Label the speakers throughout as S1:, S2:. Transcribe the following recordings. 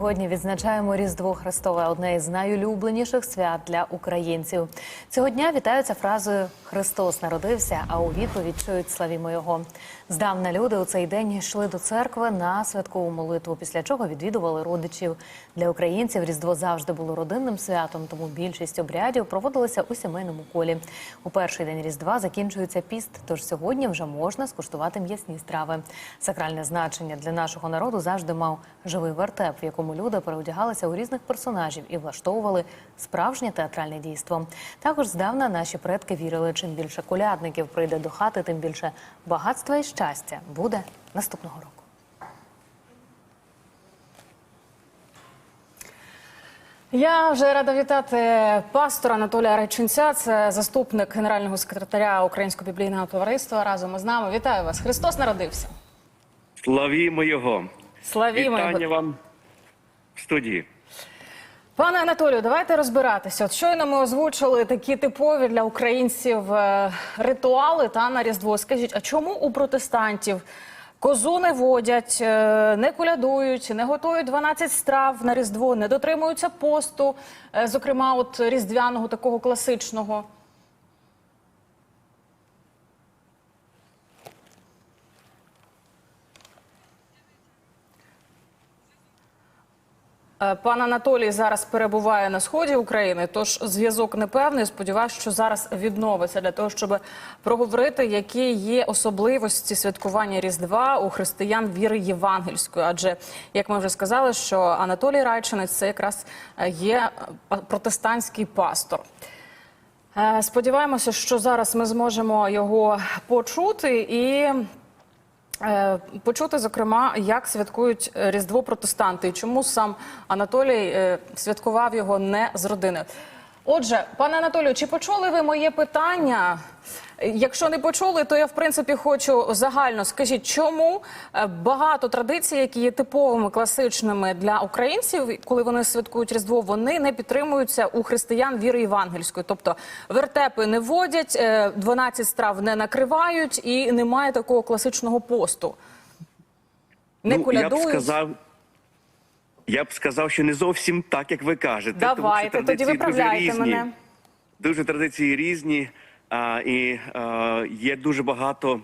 S1: Сьогодні відзначаємо Різдво Христове, одне із найулюбленіших свят для українців. Цього дня вітаються фразою Христос народився, а у відповідь чують славімо Його. Здавна люди у цей день йшли до церкви на святкову молитву, після чого відвідували родичів. Для українців Різдво завжди було родинним святом, тому більшість обрядів проводилися у сімейному колі. У перший день Різдва закінчується піст, тож сьогодні вже можна скуштувати м'ясні страви. Сакральне значення для нашого народу завжди мав живий вертеп, в якому люди переодягалися у різних персонажів і влаштовували справжнє театральне дійство. Також здавна наші предки вірили, чим більше колядників прийде до хати, тим більше багатства і щастя буде наступного року.
S2: Я вже рада вітати пастора Анатолія Райчунця. Це заступник генерального секретаря Українського біблійного товариства. Разом із нами вітаю вас. Христос народився.
S3: Славімо його.
S2: Славімо
S3: Вітання
S2: його.
S3: вам в студії.
S2: Пане Анатолію, давайте розбиратися. От щойно ми озвучили такі типові для українців е, ритуали та на Різдво. Скажіть, а чому у протестантів козу не водять, е, не колядують, не готують 12 страв на Різдво, не дотримуються посту, е, зокрема, от різдвяного такого класичного? Пан Анатолій зараз перебуває на сході України, тож зв'язок непевний. Сподіваюся, що зараз відновиться для того, щоб проговорити, які є особливості святкування Різдва у християн віри євангельської. Адже, як ми вже сказали, що Анатолій Райчинець це якраз е, є е, протестантський пастор. Е, Сподіваємося, що зараз ми зможемо його почути і Е, Почути, зокрема, як святкують е, Різдво протестанти і чому сам Анатолій е, святкував його не з родини. Отже, пане Анатолію, чи почули ви моє питання? Е, Якщо не почули, то я в принципі хочу загально скажіть, чому е, багато традицій, які є типовими класичними для українців, коли вони святкують Різдво, вони не підтримуються у християн віри євангельської. Тобто вертепи не водять, е, 12 страв не накривають і немає такого класичного посту. Не
S3: ну, я б сказав, я б сказав, що не зовсім так, як ви кажете.
S2: Давайте,
S3: тому що
S2: тоді виправляйте
S3: дуже різні.
S2: мене.
S3: Дуже традиції різні, а, і а, є дуже багато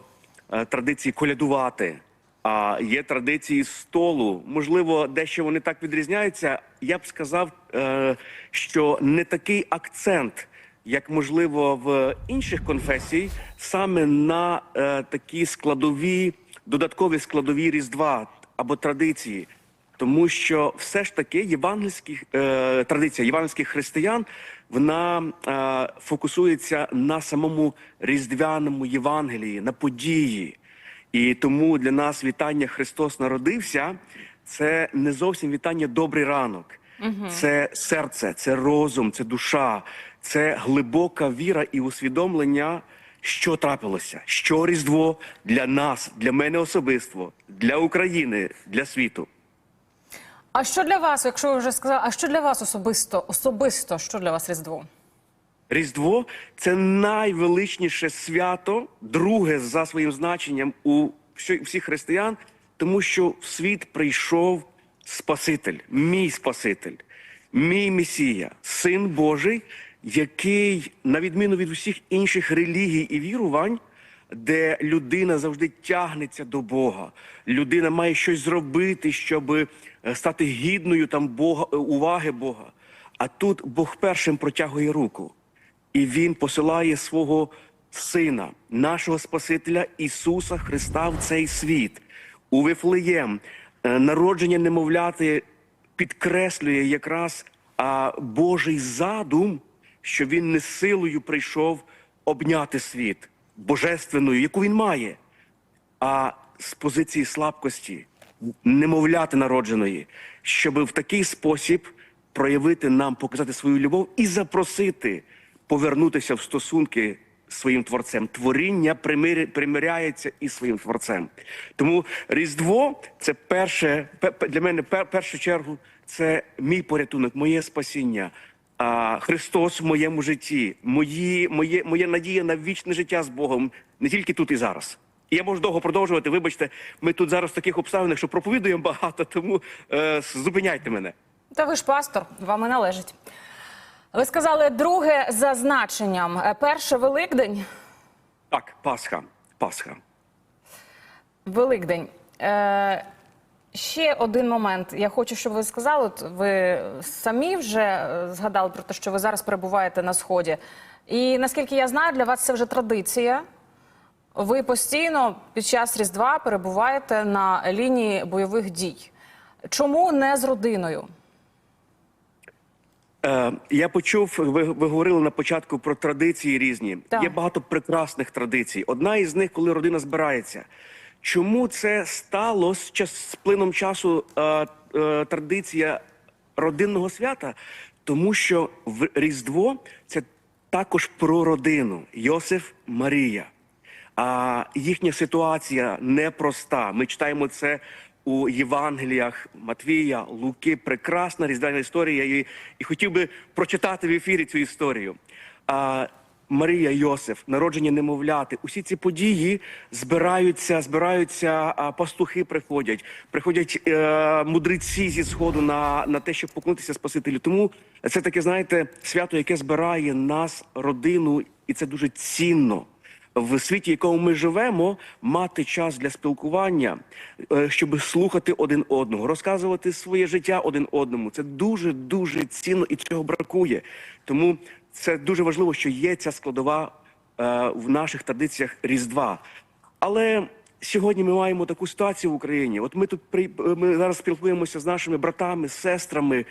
S3: а, традицій колядувати. А є традиції столу. Можливо, дещо вони так відрізняються. Я б сказав, е, що не такий акцент, як можливо в інших конфесій, саме на е, такі складові, додаткові складові різдва або традиції. Тому що все ж таки євангельських е, традиція євангельських християн вона е, фокусується на самому різдвяному Євангелії, на події. І тому для нас вітання Христос народився це не зовсім вітання добрий ранок. Це серце, це розум, це душа, це глибока віра і усвідомлення, що трапилося, що Різдво для нас, для мене особисто, для України, для світу.
S2: А що для вас, якщо ви вже сказали, а що для вас особисто? Особисто, що для вас Різдво?
S3: Різдво це найвеличніше свято, друге за своїм значенням у всіх християн, тому що в світ прийшов Спаситель, мій Спаситель, мій Месія, Син Божий, який, на відміну від усіх інших релігій і вірувань, де людина завжди тягнеться до Бога, людина має щось зробити, щоб е, стати гідною там Бога е, уваги Бога. А тут Бог першим протягує руку. І він посилає свого сина, нашого Спасителя Ісуса Христа в цей світ. У Вифлеєм Е, народження немовляти підкреслює якраз а, Божий задум, що він не силою прийшов обняти світ божественною, яку він має, а з позиції слабкості, немовляти народженої, щоб в такий спосіб проявити нам, показати свою любов і запросити повернутися в стосунки своїм творцем. Творіння примиря- примиряється із своїм творцем. Тому Різдво це перше пе- пе- для мене пер- першу чергу. Це мій порятунок, моє спасіння. А Христос в моєму житті, мої, моє, моя надія на вічне життя з Богом не тільки тут і зараз. І я можу довго продовжувати. Вибачте, ми тут зараз в таких обставинах, що проповідуємо багато, тому е, зупиняйте мене.
S2: Та ви ж пастор, вам і належить. Ви сказали друге за значенням. Е, Перше Великдень.
S3: Так, Пасха. Пасха.
S2: Великдень. Е, ще один момент. Я хочу, щоб ви сказали. От ви самі вже е, згадали про те, що ви зараз перебуваєте на сході. І наскільки я знаю, для вас це вже традиція. Ви постійно під час Різдва перебуваєте на лінії бойових дій. Чому не з родиною?
S3: Е, я почув, ви, ви говорили на початку про традиції різні.
S2: Так.
S3: Є багато прекрасних традицій. Одна із них, коли родина збирається. Чому це стало з, час, з плином часу е, е, традиція родинного свята? Тому що в Різдво це також про родину Йосиф Марія. А їхня ситуація непроста. Ми читаємо це у Євангеліях Матвія, Луки. Прекрасна різдвяна історія. І, і хотів би прочитати в ефірі цю історію. А, Марія Йосиф, народження немовляти. Усі ці події збираються, збираються, пастухи приходять, приходять е, мудреці зі сходу на, на те, щоб поклонитися Спасителю. Тому це таке, знаєте, свято, яке збирає нас, родину, і це дуже цінно в світі, в якому ми живемо, мати час для спілкування, е, щоб слухати один одного, розказувати своє життя один одному. Це дуже дуже цінно і цього бракує. Тому це дуже важливо, що є ця складова е, в наших традиціях Різдва. Але сьогодні ми маємо таку ситуацію в Україні. От ми тут при ми зараз спілкуємося з нашими братами, сестрами,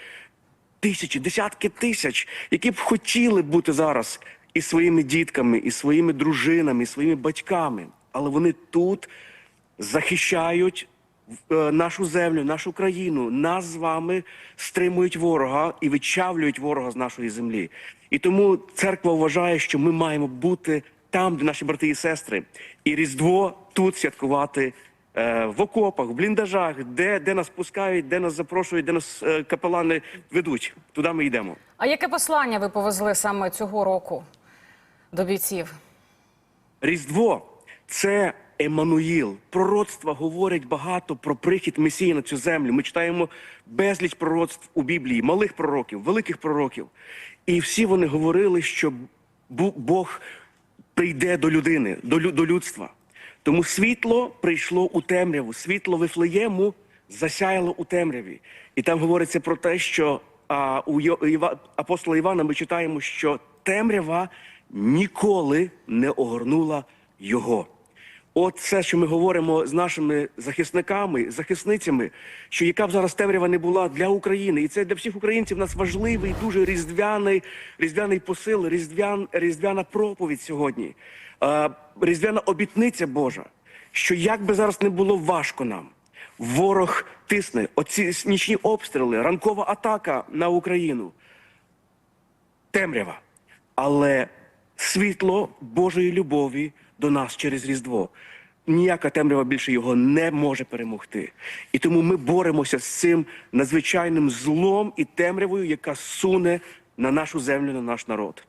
S3: тисячі, десятки тисяч, які б хотіли бути зараз і своїми дітками, і своїми дружинами, і своїми батьками. Але вони тут захищають е, нашу землю, нашу країну, нас з вами стримують ворога і вичавлюють ворога з нашої землі. І тому церква вважає, що ми маємо бути там, де наші брати і сестри, і Різдво тут святкувати. е, В окопах, в бліндажах, де, де нас пускають, де нас запрошують, де нас е, капелани ведуть. Туди ми йдемо.
S2: А яке послання ви повезли саме цього року до бійців?
S3: Різдво це Еммануїл. Пророцтва говорять багато про прихід Месії на цю землю. Ми читаємо безліч пророцтв у Біблії, малих пророків, великих пророків. І всі вони говорили, що Бог прийде до людини, до, лю- до людства. Тому світло прийшло у темряву, світло Вифлеєму засяяло у темряві. І там говориться про те, що а, у Іва- апостола Івана ми читаємо, що темрява ніколи не огорнула його. От це, що ми говоримо з нашими захисниками, захисницями, що яка б зараз темрява не була для України, і це для всіх українців нас важливий, дуже різдвяний, різдвяний посил, різдвян, різдвяна проповідь сьогодні, різдвяна обітниця Божа, що як би зараз не було важко нам, ворог тисне, оці нічні обстріли, ранкова атака на Україну. Темрява, але світло Божої любові до нас через Різдво. Ніяка темрява більше його не може перемогти. І тому ми боремося з цим надзвичайним злом і темрявою, яка суне на нашу землю, на наш народ.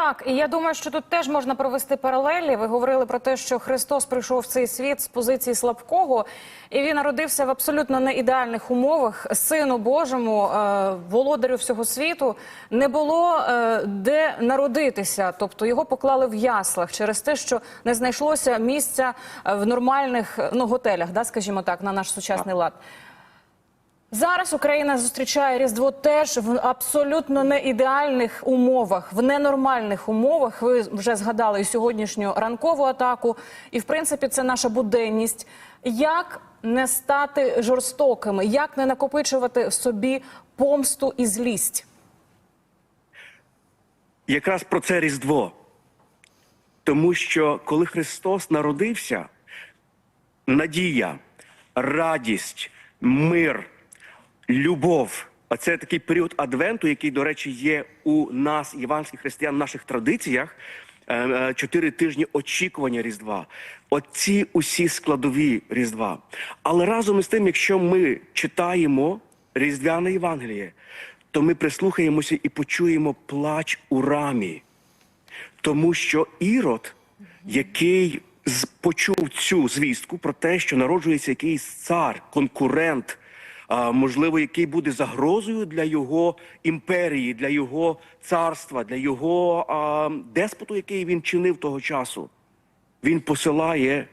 S2: Так, і я думаю, що тут теж можна провести паралелі. Ви говорили про те, що Христос прийшов в цей світ з позиції слабкого, і він народився в абсолютно неідеальних умовах. Сину Божому, е, володарю всього світу, не було е, де народитися, тобто його поклали в яслах через те, що не знайшлося місця е, в нормальних ну, готелях, да, скажімо так, на наш сучасний лад. Зараз Україна зустрічає Різдво теж в абсолютно неідеальних умовах, в ненормальних умовах. Ви вже згадали і сьогоднішню ранкову атаку, і в принципі це наша буденність. Як не стати жорстокими, як не накопичувати в собі помсту і злість?
S3: Якраз про це Різдво. Тому що коли Христос народився, надія, радість, мир, любов. А це такий період Адвенту, який, до речі, є у нас, іванських християн, в наших традиціях. Е, е, Чотири тижні очікування Різдва. Оці усі складові Різдва. Але разом із тим, якщо ми читаємо Різдвяне Євангеліє, то ми прислухаємося і почуємо плач у рамі. Тому що Ірод, який почув цю звістку про те, що народжується якийсь цар, конкурент, можливо, який буде загрозою для його імперії, для його царства, для його деспоту, який він чинив того часу, він посилає,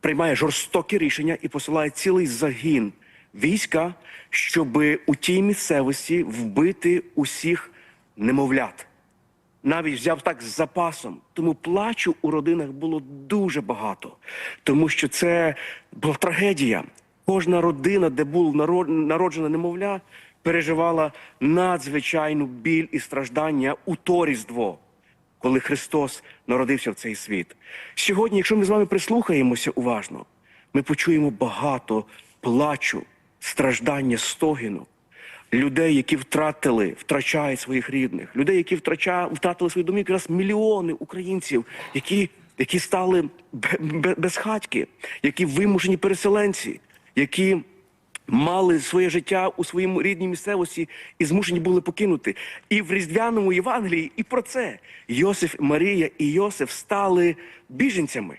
S3: приймає жорстокі рішення і посилає цілий загін війська, щоб у тій місцевості вбити усіх немовлят навіть взяв так з запасом. Тому плачу у родинах було дуже багато, тому що це була трагедія. Кожна родина, де народ- народжена немовля, переживала надзвичайну біль і страждання у то Різдво, коли Христос народився в цей світ. Сьогодні, якщо ми з вами прислухаємося уважно, ми почуємо багато плачу, страждання, стогіну. Людей, які втратили, втрачають своїх рідних, людей, які втрача, втратили свої домівки, якраз мільйони українців, які, які стали бе- бе- безхатьки, які вимушені переселенці, які мали своє життя у своїй рідній місцевості і змушені були покинути. І в різдвяному Євангелії і про це Йосиф, Марія і Йосиф стали біженцями.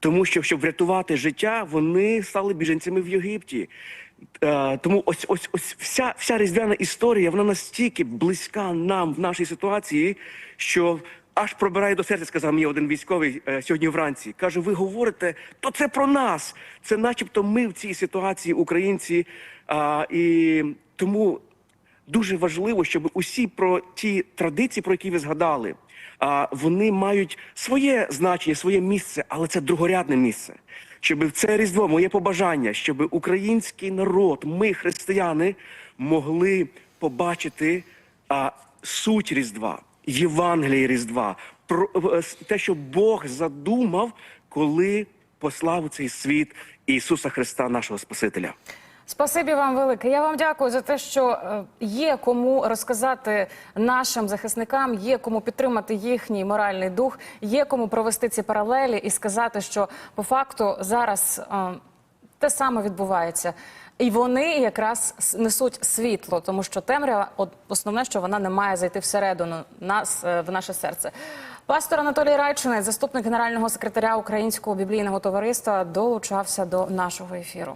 S3: Тому що, щоб врятувати життя, вони стали біженцями в Єгипті. Е, тому ось ось ось вся, вся різдвяна історія вона настільки близька нам в нашій ситуації, що аж пробирає до серця, сказав мені один військовий е, сьогодні вранці. Каже: ви говорите, то це про нас. Це начебто ми в цій ситуації, українці. А, і тому дуже важливо, щоб усі про ті традиції, про які ви згадали, а вони мають своє значення, своє місце, але це другорядне місце. Щоб це різдво моє побажання, щоб український народ, ми, християни, могли побачити а, суть Різдва, Євангеліє Різдва, про е, те, що Бог задумав, коли послав у цей світ Ісуса Христа, нашого Спасителя.
S2: Спасибі вам велике. Я вам дякую за те, що е, є кому розказати нашим захисникам, є кому підтримати їхній моральний дух, є кому провести ці паралелі і сказати, що по факту зараз е, те саме відбувається. І вони якраз несуть світло, тому що темрява, основне, що вона не має зайти всередину нас е, в наше серце. Пастор Анатолій Райчинець, заступник генерального секретаря Українського біблійного товариства, долучався до нашого ефіру.